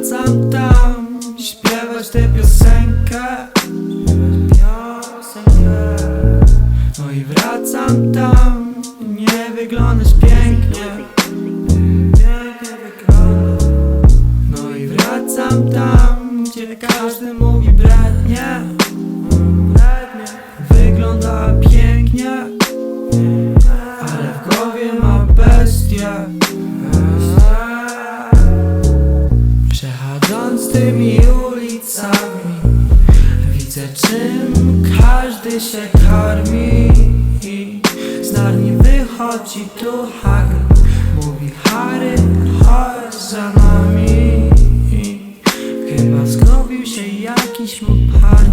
wracam tam Śpiewać tę piosenkę. No i wracam tam Nie wyglądasz Pięknie Widzę czym każdy się karmi. Z narni wychodzi tu Hagrid Mówi Harry, chodź za nami. Chyba zgubił się jakiś mu pan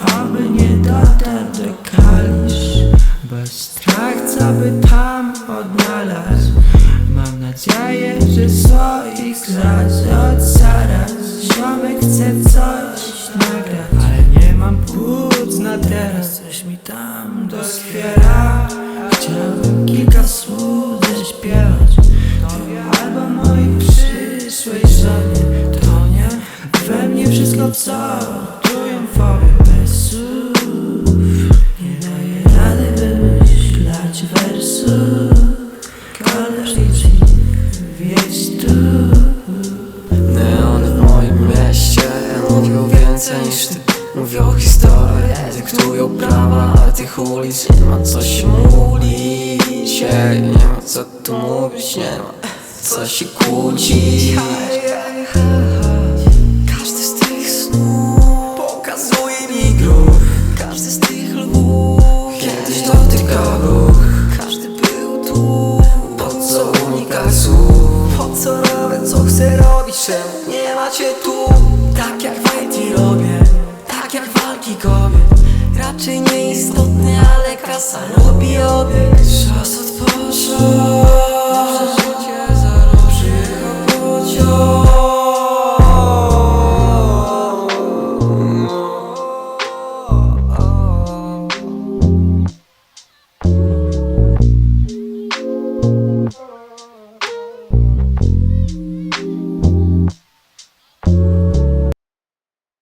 Aby nie dotarł do kalisz. Bez trakca by tam odnalazł. Mam nadzieję, że swoich zrazy od zaraz. Ziomek chce coś mi tam doskwiera Chciałbym kilka słów zaśpiewać To albo mojej przyszłej żonie. To nie we mnie wszystko co triumfowie bez słów Nie daję rady wymyślać wersów. Każdy wieść tu. Neon w moim mieście mówią więcej niż ty. Mówią historię, dyktują prawa A tych ulic nie ma co się mówić Ej, Nie ma co tu mówić, nie ma co się kłócić. Każdy z tych snów pokazuje mi grób Każdy z tych lwów kiedyś dotykał ruch. Każdy był tu, po co unikać słów? Po co robię, co chcę robić, czemu nie macie tu? Tak jak w IT robię, tak jak walki kobiet Raczej nieistotny, ale krasa lubi oby